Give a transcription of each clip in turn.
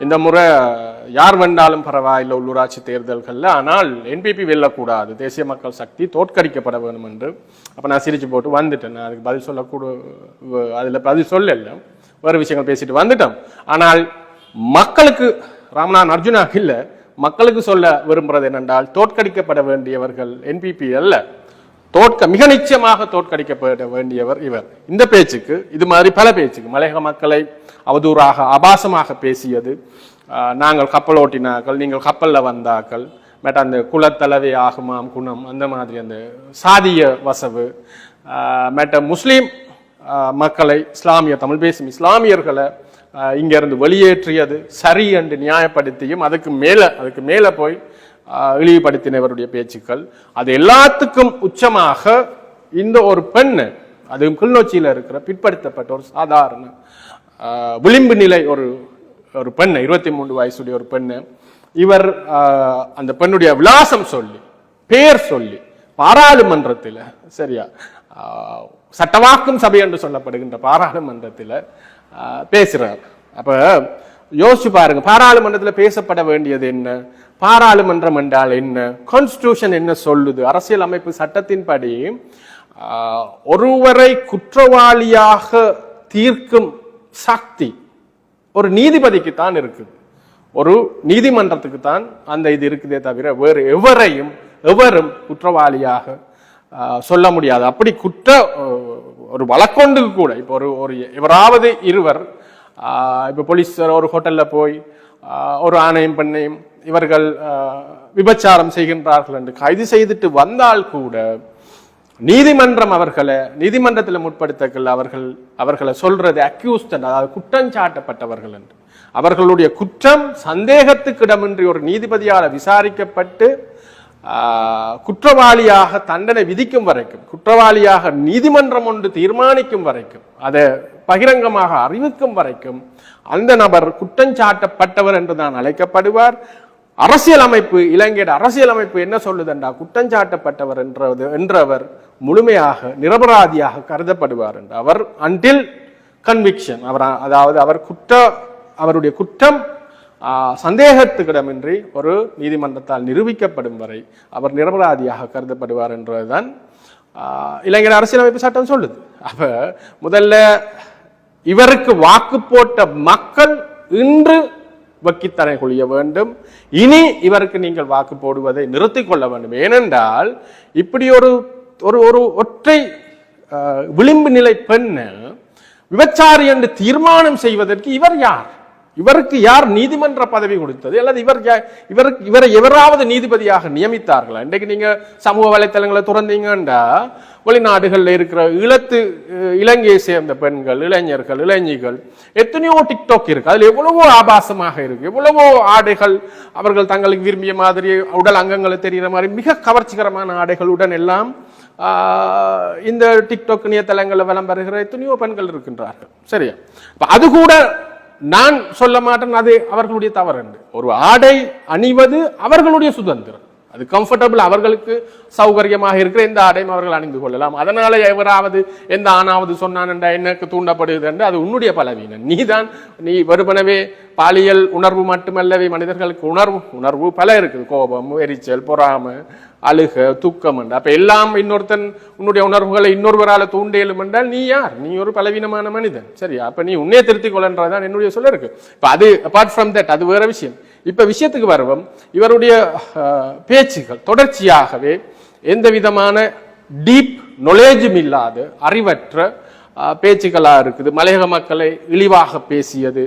இந்த முறை யார் வென்றாலும் பரவாயில்லை உள்ளூராட்சி தேர்தல்களில் ஆனால் என்பிபி வெல்லக்கூடாது. தேசிய மக்கள் சக்தி தோற்கடிக்கப்பட வேணும் என்று. அப்போ நான் சிரிச்சு போட்டு வந்துட்டேன். நான் அதுக்கு பதில் சொல்லக்கூட அதில் பதில் சொல்லல. வேறு விஷயங்கள் பேசிட்டு வந்துட்டோம் ஆனால் மக்களுக்கு ராமநாதன் அர்ஜுனா இல்லை மக்களுக்கு சொல்ல விரும்புகிறது என்னென்றால் தோற்கடிக்கப்பட வேண்டியவர்கள் என்பிபி அல்ல. தோற்க மிக நிச்சயமாக தோற்கடிக்கப்பட வேண்டியவர் இவர். இந்த பேச்சுக்கு இது மாதிரி பல பேச்சுக்கு மலையக மக்களை அவதூறாக அபாசமாக பேசியது நாங்கள் கப்பல் ஓட்டினாக்கள் நீங்கள் கப்பலில் வந்தாக்கள் மற்ற அந்த குலத்தலவை ஆகுமாம் குணம் அந்த மாதிரி அந்த சாதிய வசவு ஆஹ், மற்ற முஸ்லீம் மக்களை இஸ்லாமிய தமிழ் பேசும் இஸ்லாமியர்களை இங்கேருந்து வெளியேற்றியது சரி என்று நியாயப்படுத்தியும் அதுக்கு மேலே அதுக்கு மேலே போய் இழிவுபடுத்தினவருடைய பேச்சுக்கள். அது எல்லாத்துக்கும் உச்சமாக இந்த ஒரு பெண்ணு அது கிள்நொச்சியில் இருக்கிற பிற்படுத்தப்பட்ட ஒரு சாதாரண விளிம்பு நிலை ஒரு ஒரு பெண்ணு இருபத்தி மூன்று வயசுடைய ஒரு பெண்ணு. இவர் அந்த பெண்ணுடைய விலாசம் சொல்லி பேர் சொல்லி பாராளுமன்றத்தில் சரியா சட்டவாக்கும் சபை என்று சொல்லப்படுகின்ற பாராளுமன்றத்தில் பேசுகிறார் அப்போ யோசிச்சு பாருங்க பாராளுமன்றத்தில் பேசப்பட வேண்டியது என்ன? பாராளுமன்றம் என்றால் என்ன? கான்ஸ்டியூஷன் என்ன சொல்லுது? அரசியல் அமைப்பு சட்டத்தின்படி ஒருவரை குற்றவாளியாக தீர்க்கும் சக்தி ஒரு நீதிபதிக்கு தான் இருக்குது. ஒரு நீதிமன்றத்துக்கு தான் அந்த இது இருக்குதே தவிர வேறு எவரையும் எவரும் குற்றவாளியாக சொல்ல முடியாது. அப்படி குற்ற ஒரு வழக்கொண்டு கூட இப்போ ஒரு ஒரு எவராவது இருவர் இப்போ போலீஸ் ஒரு ஹோட்டலில் போய் ஒரு ஆணையம் பெண்ணையும் இவர்கள் விபச்சாரம் செய்கின்றார்கள் என்று கைது செய்துட்டு வந்தால் கூட நீதிமன்றம் அவர்களை நீதிமன்றத்தில் முற்படுத்தக்கள் அவர்கள் அவர்களை சொல்றது அக்யூஸ்ட் அதாவது குற்றஞ்சாட்டப்பட்டவர்கள் என்று. அவர்களுடைய குற்றம் சந்தேகத்துக்கிடமின்றி ஒரு நீதிபதியால் விசாரிக்கப்பட்டு குற்றவாளியாக தண்டனை விதிக்கும் வரைக்கும் குற்றவாளியாக நீதிமன்றம் ஒன்று தீர்மானிக்கும் வரைக்கும் அதை பகிரங்கமாக அறிவிக்கும் வரைக்கும் அந்த நபர் குற்றஞ்சாட்டப்பட்டவர் என்று தான் அழைக்கப்படுவார். அரசியல் அமைப்பு இலங்கையோட அரசியல் அமைப்பு என்ன சொல்லுதென்றா குற்றஞ்சாட்டப்பட்டவர் என்றது என்றவர் முழுமையாக நிரபராதியாக கருதப்படுவார் என்று அவர் அன்டில் கன்விக்ஷன் அவர் அதாவது அவர் குற்ற அவருடைய குற்றம் சந்தேகத்துக்கிடமின்றி ஒரு நீதிமன்றத்தால் நிரூபிக்கப்படும் வரை அவர் நிரபராதியாக கருதப்படுவார் என்றதுதான் ஆ, இலங்கை அரசியலமைப்பு சட்டம் சொல்லுது. அப்ப முதல்ல இவருக்கு வாக்கு போட்ட மக்கள் இன்று வக்கித்தனை கொழிய வேண்டும். இனி இவருக்கு நீங்கள் வாக்கு போடுவதை நிறுத்தி கொள்ள வேண்டும். ஏனென்றால் இப்படி ஒரு ஒரு ஒரு ஒற்றை விளிம்பு நிலை பெண்ணு விபச்சாரி என்று தீர்மானம் செய்வதற்கு இவர் யார்? இவருக்கு யார் நீதிமன்ற பதவி கொடுத்தது? அல்லது இவர் இவருக்கு இவரை எவராவது நீதிபதியாக நியமித்தார்களா? இன்றைக்கு நீங்க சமூக வலைத்தளங்களை துறந்தீங்கன்னா வெளிநாடுகளில் இருக்கிற இளத்து இலங்கையை சேர்ந்த பெண்கள் இளைஞர்கள் இளைஞிகள் எத்தனையோ டிக்டாக் இருக்கு. அதில் எவ்வளவோ ஆபாசமாக இருக்கு. எவ்வளவோ ஆடைகள் அவர்கள் தங்களுக்கு விரும்பிய மாதிரி உடல் அங்கங்களை தெரிகிற மாதிரி மிக கவர்ச்சிகரமான ஆடைகளுடன் எல்லாம் இந்த டிக்டாக் இணையதளங்களில் விளம்பருகிற எத்தனையோ பெண்கள் இருக்கின்றார்கள். சரியா? இப்போ அது கூட நான் சொல்ல மாட்டேன் அது அவர்களுடைய தவறு என்று ஒரு ஆடை அணிவது அவர்களுடைய சுதந்திரம். அது கம்ஃபர்டபுள் அவர்களுக்கு சௌகரியமாக இருக்கிற எந்த ஆடையும் அவர்கள் அணிந்து கொள்ளலாம். அதனால எவராவது எந்த ஆணாவது சொன்னான் என்ற எனக்கு தூண்டப்படுகிறது என்று அது உன்னுடைய பலவீனம். நீதான் நீ வெறுமனவே பாலியல் உணர்வு மட்டுமல்லவே மனிதர்களுக்கு உணர்வு உணர்வு பல இருக்குது. கோபம் எரிச்சல் பொறாமை அழுக துக்கம் என்று. அப்ப எல்லாம் இன்னொருத்தன் உன்னுடைய உணர்வுகளை இன்னொருவரால் தூண்டேலும் என்றால் நீ யார்? நீ ஒரு பலவீனமான மனிதன். சரியா அப்ப நீ உன்னே திருத்திக் கொள்ளன்றதான் என்னுடைய சொல்ல இருக்கு. இப்ப அது அபார்ட் ஃப்ரம் தட் அது வேற விஷயம். இப்ப விஷயத்துக்கு வருவோம். இவருடைய பேச்சுகள் தொடர்ச்சியாகவே எந்த விதமான டீப் நொலேஜும் இல்லாத அறிவற்ற பேச்சுக்களாக இருக்குது. மலையக மக்களை இழிவாக பேசியது.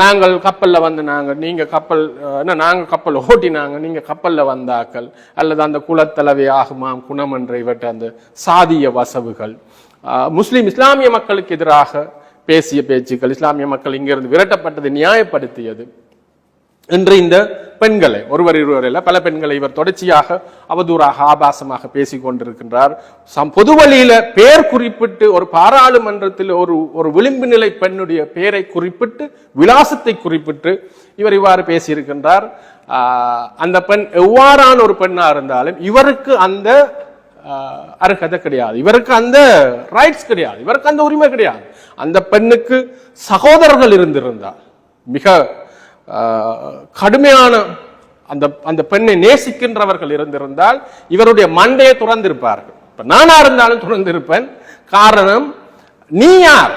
நாங்கள் கப்பலில் வந்து நாங்கள் நீங்கள் கப்பல் என்ன நாங்கள் கப்பல் ஓட்டினாங்க நீங்கள் கப்பலில் வந்தாக்கள் அல்லது அந்த குலத்தலவை ஆகுமாம் குணம் என்ற இவற்றை அந்த சாதிய வசவுகள். முஸ்லீம் இஸ்லாமிய மக்களுக்கு எதிராக பேசிய பேச்சுக்கள் இஸ்லாமிய மக்கள் இங்கிருந்து விரட்டப்பட்டதை நியாயப்படுத்தியது. என்று இந்த பெண்களை ஒருவர் இருவர் இல்லை பல பெண்களை இவர் தொடர்ச்சியாக அவதூறாக ஆபாசமாக பேசிக் கொண்டிருக்கின்றார். சம் பொது வழியில பெயர் குறிப்பிட்டு ஒரு பாராளுமன்றத்தில் ஒரு ஒரு விளிம்பு நிலை பெண்ணுடைய பெயரை குறிப்பிட்டு விலாசத்தை குறிப்பிட்டு இவர் இவ்வாறு பேசியிருக்கின்றார். அந்த பெண் எவ்வாறான ஒரு பெண்ணாக இருந்தாலும் இவருக்கு அந்த அருகதை கிடையாது. இவருக்கு அந்த ரைட்ஸ் கிடையாது. இவருக்கு அந்த உரிமை கிடையாது. அந்த பெண்ணுக்கு சகோதரர்கள் இருந்திருந்தால் மிக கடுமையான அந்த அந்த பெண்ணை நேசிக்கின்றவர்கள் இருந்திருந்தால் இவருடைய மண்டையை துறந்திருப்பார்கள். இப்ப நானா இருந்தாலும் துறந்திருப்பேன். காரணம் நீ யார்?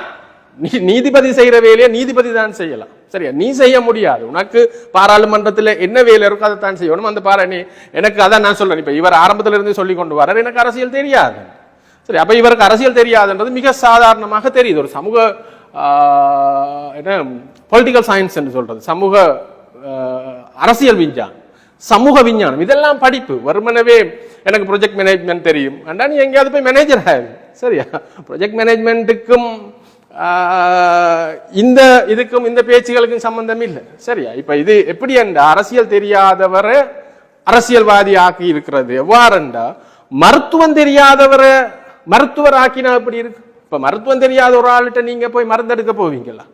நீ நீதிபதி செய்கிற வேலையை நீதிபதி தான் செய்யலாம். சரியா? நீ செய்ய முடியாது. உனக்கு பாராளுமன்றத்தில் என்ன வேலை இருக்கோ அதை தான் செய்யணும். அந்த பாரு நீ எனக்கு அதான் நான் சொல்றேன். இப்போ இவர் ஆரம்பத்தில் இருந்து சொல்லி கொண்டு வரார் எனக்கு அரசியல் தெரியாது. சரி அப்போ இவருக்கு அரசியல் தெரியாதுன்றது மிக சாதாரணமாக தெரியுது. ஒரு சமூக என்ன பொலிட்டிக்கல் சயின்ஸ் என்று சொல்றது. சமூக அரசியல் விஞ்ஞானம். சமூக விஞ்ஞானம். இதெல்லாம் படிப்பு. வருமனவே எனக்கு ப்ரொஜெக்ட் மேனேஜ்மெண்ட் தெரியும். அண்டா நீ எங்கேயாவது போய் மேனேஜர் ஆகுது சரியா? ப்ரொஜெக்ட் மேனேஜ்மெண்ட்டுக்கும் இந்த இதுக்கும் இந்த பேச்சுகளுக்கும் சம்பந்தம் இல்லை. சரியா? இப்போ இது எப்படி என்ற அரசியல் தெரியாதவரை அரசியல்வாதி ஆக்கி இருக்கிறது? எவ்வாறுண்டா மருத்துவம் தெரியாதவரை மருத்துவர் ஆக்கினா எப்படி இருக்கு? இப்போ மருத்துவம் தெரியாத ஒரு ஆள்கிட்ட நீங்கள் போய் மருந்தெடுக்க போவீங்களா?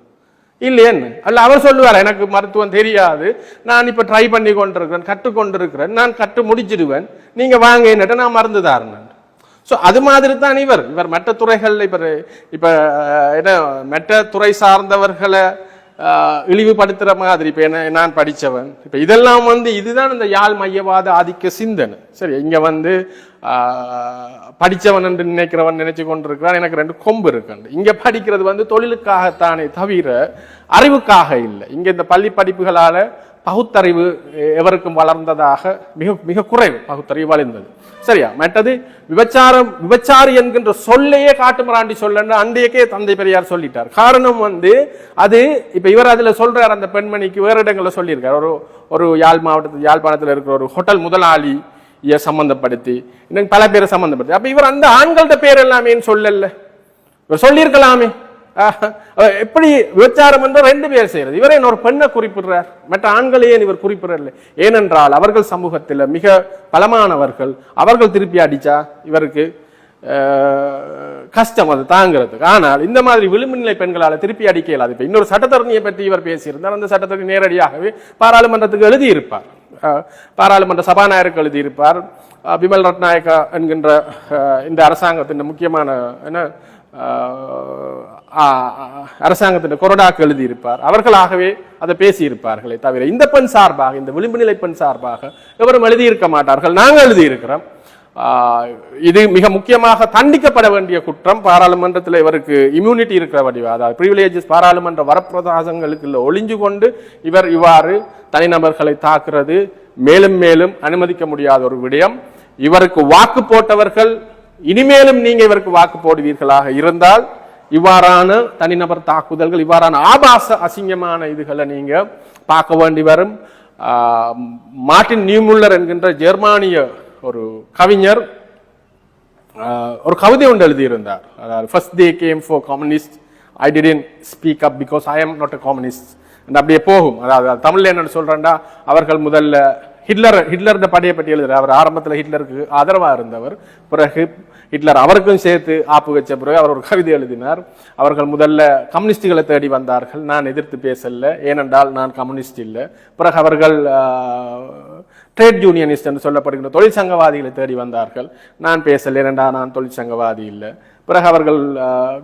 இல்லையேன்னு. அல்ல அவர் சொல்லுவார் எனக்கு மருத்துவம் தெரியாது. நான் இப்போ ட்ரை பண்ணி கொண்டிருக்கிறேன் கற்றுக்கொண்டிருக்கிறேன் நான் கற்று முடிச்சிடுவேன். நீங்கள் வாங்க என்னட்ட நான் மருந்து தாருனேன் ஸோ அது மாதிரி தான் இவர். இவர் மற்ற துறைகளில் இவர் இப்போ என்ன மற்ற துறை சார்ந்தவர்களை இழிவுபடுத்துகிற மாதிரி. இப்போ என்ன நான் படித்தவன் இப்போ இதெல்லாம் வந்து இதுதான் இந்த யாழ் மையவாத ஆதிக்க சிந்தனை. சரி இங்கே வந்து படித்தவன் படிச்சவன் என்று நினைக்கிறவன் நினைச்சு கொண்டிருக்கிறான். எனக்கு ரெண்டு கொம்பு இருக்குண்டு இங்கே படிக்கிறது வந்து தொழிலுக்காகத்தானே தவிர அறிவுக்காக இல்லை. இங்கே இந்த பள்ளி படிப்புகளால் பகுத்தறிவு எவருக்கும் வளர்ந்ததாக மிக மிக குறைவு பகுத்தறிவு வளர்ந்தது. சரியா? மற்றது விபச்சாரம் விபச்சாரி என்கின்ற சொல்லையே காட்டுமராண்டி சொல்லன்னு அன்றையக்கே தந்தை பெரியார் சொல்லிட்டார். காரணம் வந்து அது இப்ப இவர் அதுல சொல்றார் அந்த பெண்மணிக்கு வேறு இடங்களில் சொல்லியிருக்கார். ஒரு ஒரு யாழ் மாவட்டத்தில் யாழ்ப்பாணத்தில் இருக்கிற ஒரு ஹோட்டல் முதலாளி சம்மந்தப்படுத்தி சம்பந்தப்படுத்தி இன்னும் பல பேரை சம்பந்தப்படுத்தி. அப்ப இவர் அந்த ஆண்கள்ட்ட பேர் எல்லாமேன்னு சொல்லல? இவர் சொல்லியிருக்கலாமே. எப்படி விபச்சாரம் என்று ரெண்டு பேர் செய்யறது. இவரே இன்னொரு பெண்ணை குறிப்பிடுறார். மற்ற ஆண்களே இவர் குறிப்பிடறதில்லை ஏனென்றால் அவர்கள் சமூகத்தில் மிக பலமானவர்கள். அவர்கள் திருப்பி அடிச்சா இவருக்கு கஷ்டம் அது தாங்கிறதுக்கு. ஆனால் இந்த மாதிரி விளிம்பு நிலை பெண்களால் திருப்பி அடிக்க இயலாது. இப்போ இன்னொரு சட்டத்தரணியை பற்றி இவர் பேசியிருந்தார். அந்த சட்டத்தரணி நேரடியாகவே பாராளுமன்றத்துக்கு எழுதியிருப்பார். பாராளுமன்ற சபாநாயகருக்கு எழுதியிருப்பார். பிமல் ரட்நாயக்கா என்கின்ற இந்த அரசாங்கத்தின் முக்கியமான என்ன அரசாங்கத்தின் கொரோடாக்கு எழுதியிருப்பார். அவர்களாகவே அதை பேசியிருப்பார்களே தவிர இந்த பெண் சார்பாக இந்த விளிம்பு நிலை பெண் சார்பாக எவரும் எழுதியிருக்க மாட்டார்கள். நாங்கள் எழுதியிருக்கிறோம். இது மிக முக்கியமாக தண்டிக்கப்பட வேண்டிய குற்றம். பாராளுமன்றத்தில் இவருக்கு இம்யூனிட்டி இருக்கிற வடிவா அதாவது பிரிவிலேஜஸ் பாராளுமன்ற வரப்பிரசாசங்களுக்கு ஒளிஞ்சு கொண்டு இவர் இவ்வாறு தனிநபர்களை தாக்குறது மேலும் மேலும் அனுமதிக்க முடியாத ஒரு விடயம். இவருக்கு வாக்கு போட்டவர்கள் இனிமேலும் நீங்க இவருக்கு வாக்கு போடுவீர்களாக இருந்தால் இவ்வாறான தனிநபர் தாக்குதல்கள் இவ்வாறான ஆபாச அசிங்கமான இதுகளை நீங்க பார்க்க வேண்டி வரும். மார்டின் மார்ட்டின் நியூமுல்லர் என்கின்ற ஜெர்மானிய ஒரு கவிஞர் ஒரு கவிதை ஒன்று எழுதியிருந்தார். அதாவது first they came for communist I didn't speak up because I am not a communist அப்படியே போகும். அதாவது தமிழில் தமிழ்ல என்ன சொல்றேன்டா அவர்கள் முதல்ல ஹிட்லர் ஹிட்லர் படையை பற்றி எழுதுறார். அவர் ஆரம்பத்தில் ஹிட்லருக்கு ஆதரவாக இருந்தவர். பிறகு ஹிட்லர் அவருக்கும் சேர்த்து ஆப்பு வச்ச பிறகு அவர் ஒரு கவிதை எழுதினார். அவர்கள் முதல்ல கம்யூனிஸ்டுகளை தேடி வந்தார்கள். நான் எதிர்த்து பேசல. ஏனென்றால் நான் கம்யூனிஸ்ட் இல்லை. பிறகு அவர்கள் ட்ரேட் யூனியனிஸ்ட் என்று சொல்லப்படுகின்ற தொழிற்சங்கவாதிகளை தேடி வந்தார்கள். நான் பேசல. ஏனென்றால் நான் தொழிற்சங்கவாதி இல்லை. பிறகு அவர்கள்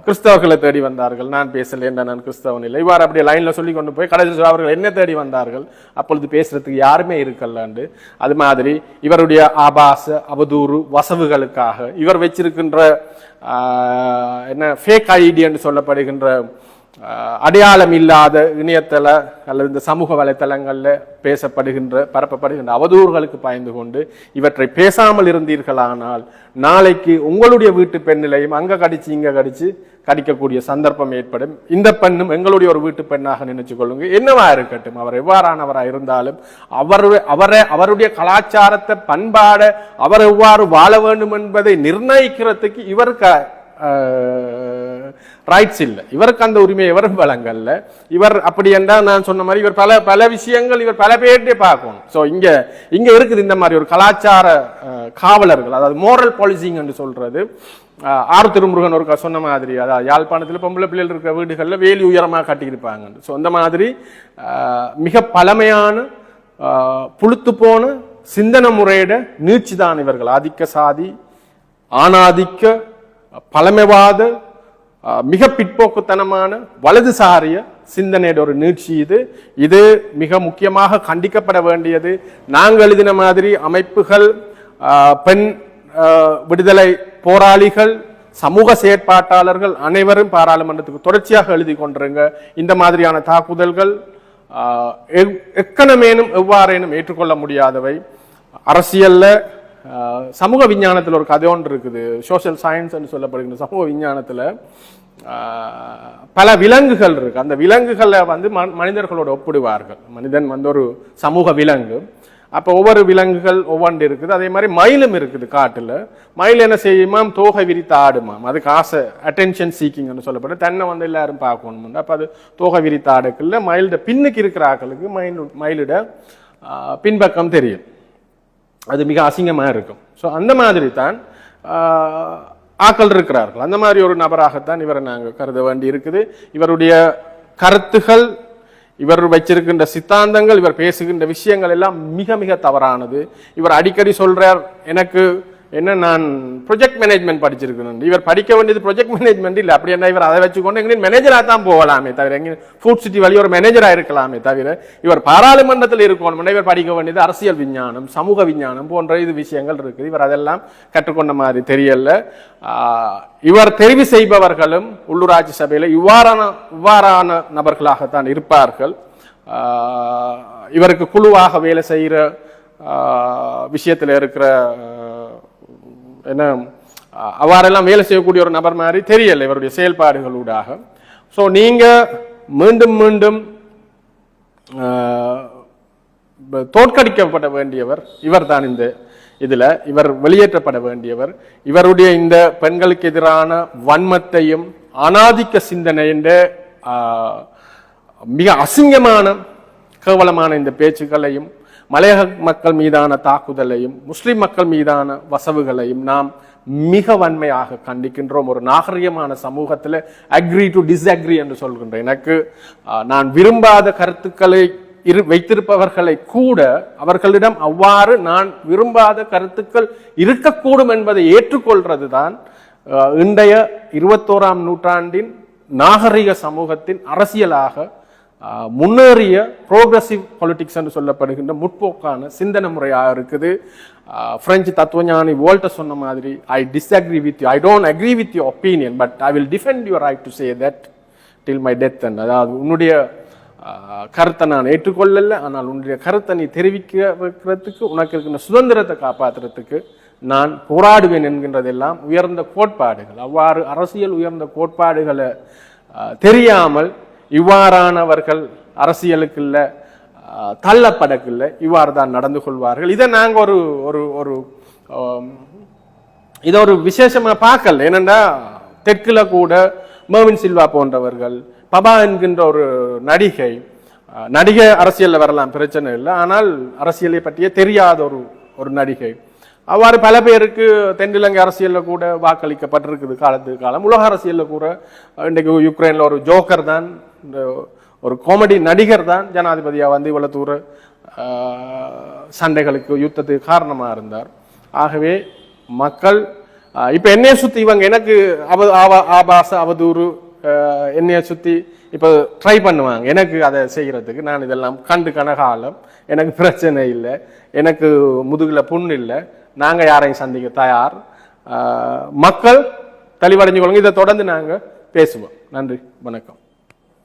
கிறிஸ்தவர்களை தேடி வந்தார்கள். நான் பேசல என்ற நான் கிறிஸ்தவன் இல்லை. இவ்வாறு அப்படியே லைனில் சொல்லி கொண்டு போய் கடைசியில் அவர்கள் என்ன தேடி வந்தார்கள். அப்பொழுது பேசுறதுக்கு யாருமே இருக்கலாண்டு. அது மாதிரி இவருடைய ஆபாச அவதூறு வசவுகளுக்காக இவர் வச்சிருக்கின்ற என்ன ஃபேக் ஐடி என்று சொல்லப்படுகின்ற அடையாளம் இல்லாத இணையதள அல்லது இந்த சமூக வலைத்தளங்களில் பேசப்படுகின்ற பரப்பப்படுகின்ற அவதூறுகளுக்கு பாய்ந்து கொண்டு இவற்றை பேசாமல் இருந்தீர்களானால் நாளைக்கு உங்களுடைய வீட்டு பெண்ணிலையும் அங்கே கடிச்சு இங்கே கடிச்சு கடிக்கக்கூடிய சந்தர்ப்பம் ஏற்படும். இந்த பெண்ணும் எங்களுடைய ஒரு வீட்டு பெண்ணாக நினைச்சு கொள்ளுங்க. என்னவா இருக்கட்டும்? அவர் எவ்வாறானவராக இருந்தாலும் அவர் அவரை அவருடைய கலாச்சாரத்தை பண்பாட அவர் எவ்வாறு வாழ வேண்டும் என்பதை நிர்ணயிக்கிறதுக்கு க ரைட்ஸ் இல்லை. இவருக்கு அந்த உரிமை இவரும் வழங்கல்ல இவர் அப்படி என்றால் நான் சொன்ன மாதிரி இவர் பல பல விஷயங்கள் இவர் பல பேர்கிட்டே பார்க்கணும். ஸோ இங்கே இங்கே இருக்குது இந்த மாதிரி ஒரு கலாச்சார காவலர்கள். அதாவது மோரல் பாலிசிங் என்று சொல்றது. ஆறு திருமுருகன் ஒரு சொன்ன மாதிரி அதாவது யாழ்ப்பாணத்தில் பொம்பளை பிள்ளைகள் இருக்கிற வீடுகளில் வேலி உயரமாக கட்டியிருப்பாங்க. ஸோ அந்த மாதிரி மிக பழமையான புழுத்து போன சிந்தன முறையிட நீட்சிதான் இவர்கள். ஆதிக்க சாதி ஆணாதிக்க பழமைவாத மிக பிற்போக்குத்தனமான வலதுசாரிய சிந்தனையோட ஒரு நீட்சி இது. இது மிக முக்கியமாக கண்டிக்கப்பட வேண்டியது. நாங்கள் எழுதின மாதிரி அமைப்புகள் பெண் விடுதலை போராளிகள் சமூக செயற்பாட்டாளர்கள் அனைவரும் பாராளுமன்றத்துக்கு தொடர்ச்சியாக எழுதி கொண்டிருங்க. இந்த மாதிரியான தாக்குதல்கள் எக்கனமேனும் எவ்- எக்கணமேனும் எவ்வாறேனும் ஏற்றுக்கொள்ள முடியாதவை. அரசியல்ல சமூக விஞ்ஞானத்தில் ஒரு கதை ஒன்று இருக்குது. சோஷியல் சயின்ஸ் என்று சொல்லப்படுகிற சமூக விஞ்ஞானத்தில் பல விலங்குகள் இருக்கு. அந்த விலங்குகளை வந்து மனிதர்களோடு ஒப்பிடுவார்கள். மனிதன் வந்து ஒரு சமூக விலங்கு. அப்போ ஒவ்வொரு விலங்குகள் ஒவ்வொன்று இருக்குது. அதே மாதிரி மயிலும் இருக்குது காட்டில். மயில் என்ன செய்யுமாம் தோகை விரித்து ஆடுமாம் அதுக்கு ஆசை அட்டென்ஷன் சீக்கிங்னு சொல்லப்பட்டு தன்னை வந்து எல்லாரும் பார்க்கணும். அப்போ அது தோகை விரித்து ஆடுக்குள்ள மயிலிட பின்னுக்கு இருக்கிற ஆக்களுக்கு மயில் மயிலிட பின்பக்கம் தெரியும். அது மிக அசிங்கமாக இருக்கும். ஸோ அந்த மாதிரி தான் ஆக்கள் இருக்கிறார்கள். அந்த மாதிரி ஒரு நபராகத்தான் இவரை நாங்கள் கருத வேண்டி இருக்குது. இவருடைய கருத்துகள் இவர் வச்சிருக்கின்ற சித்தாந்தங்கள் இவர் பேசுகின்ற விஷயங்கள் எல்லாம் மிக மிக தவறானது. இவர் அடிக்கடி சொல்றார் எனக்கு என்ன நான் ப்ரொஜெக்ட் மேனேஜ்மெண்ட் படிச்சிருக்கணும் இவர் படிக்க வேண்டியது ப்ரொஜெக்ட் மேனேஜ்மெண்ட் இல்லை. அப்படி என்ன இவர் அதை வச்சுக்கொண்டு எங்கேயும் மேனேஜராக தான் போகலாமே தவிர எங்கே ஃபுட் சிட்டி வழி ஒரு மேனேஜராக இருக்கலாமே தவிர இவர் பாராளுமன்றத்தில் இருக்கணும் இவர் படிக்க வேண்டியது அரசியல் விஞ்ஞானம் சமூக விஞ்ஞானம் போன்ற இது விஷயங்கள் இருக்குது. இவர் அதெல்லாம் கற்றுக்கொண்ட மாதிரி தெரியல. இவர் தெரிவு செய்பவர்களும் உள்ளூராட்சி சபையில் இவ்வாறான இவ்வாறான நபர்களாகத்தான் இருப்பார்கள். இவருக்கு குழுவாக வேலை செய்கிற விஷயத்தில் இருக்கிற என்ன அவ்வாறெல்லாம் வேலை செய்யக்கூடிய ஒரு நபர் மாதிரி தெரியல இவருடைய செயல்பாடுகளூடாக ஸோ நீங்கள் மீண்டும் மீண்டும் தோற்கடிக்கப்பட வேண்டியவர் இவர் தான் இந்த இதில். இவர் வெளியேற்றப்பட வேண்டியவர். இவருடைய இந்த பெண்களுக்கு எதிரான வன்மத்தையும் அனாதிக்க சிந்தனை என்ற மிக அசிங்கமான கேவலமான இந்த பேச்சுக்களையும் மலையக மக்கள் மீதான தாக்குதலையும் முஸ்லிம் மக்கள் மீதான வசவுகளையும் நாம் மிக வன்மையாக கண்டிக்கின்றோம். ஒரு நாகரிகமான சமூகத்தில் அக்ரி டு டிஸ்அக்ரி என்று சொல்கின்றேன் எனக்கு நான் விரும்பாத கருத்துக்களை இரு வைத்திருப்பவர்களை கூட அவர்களிடம் அவ்வாறு நான் விரும்பாத கருத்துக்கள் இருக்கக்கூடும் என்பதை ஏற்றுக்கொள்றது தான் இன்றைய இருபத்தோராம் நூற்றாண்டின் நாகரிக சமூகத்தின் அரசியலாக முன்னேறிய ப்ரோக்ரஸிவ் பொலிட்டிக்ஸ் என்று சொல்லப்படுகின்ற முற்போக்கான சிந்தனை முறையாக இருக்குது. பிரெஞ்சு தத்துவஞானி வோல்ட்ட சொன்ன மாதிரி I disagree with you I don't agree with you opinion but I will defend your right to say that till my death and அதாவது உன்னுடைய கருத்தை நான் ஏற்றுக்கொள்ளல ஆனால் உன்னுடைய கருத்தை நீ தெரிவிக்க வைக்கிறதுக்கு உனக்கு இருக்கின்ற சுதந்திரத்தை காப்பாற்றுறதுக்கு நான் போராடுவேன் என்கின்றதெல்லாம் உயர்ந்த கோட்பாடுகள். அவ்வாறு அரசியல் உயர்ந்த கோட்பாடுகளை தெரியாமல் இவ்வாறானவர்கள் அரசியலுக்குள்ள ஆஹ், தள்ளப்படக்குள்ள இவ்வாறு தான் நடந்து கொள்வார்கள். இதை நாங்கள் ஒரு ஒரு ஒரு இதை ஒரு விசேஷமாக பார்க்கல. என்னென்னா தெற்கில் கூட மேவின் சில்வா போன்றவர்கள் பபா என்கின்ற ஒரு நடிகை நடிகை அரசியலில் வரலாம் பிரச்சனை இல்லை. ஆனால் அரசியலை பற்றியே தெரியாத ஒரு ஒரு நடிகை. அவ்வாறு பல பேருக்கு தென்னிலங்கை அரசியலில் கூட வாக்களிக்கப்பட்டிருக்குது. காலத்து காலம் உலக அரசியலில் கூட இன்றைக்கு யுக்ரைனில் ஒரு ஜோக்கர் தான் ஒரு காமெடி நடிகர் தான் ஜனாதிபதியாக வந்து இவ்வளோ தூர சண்டைகளுக்கு யுத்தத்துக்கு காரணமாக இருந்தார். ஆகவே மக்கள் இப்போ என்னையை என்னைய இவங்க எனக்கு அவ ஆபாச அவதூறு என்னையை என்னைய இப்போ ட்ரை பண்ணுவாங்க. எனக்கு அதை செய்கிறதுக்கு நான் இதெல்லாம் கண்டு கனகாலம். எனக்கு பிரச்சனை இல்லை. எனக்கு முதுகில் புண் இல்லை. நாங்கள் யாரையும் சந்திக்க தயார். மக்கள் தெளிவடைஞ்சு கொள்ளுங்க இதை தொடர்ந்து நாங்கள் பேசுவோம். நன்றி. வணக்கம்.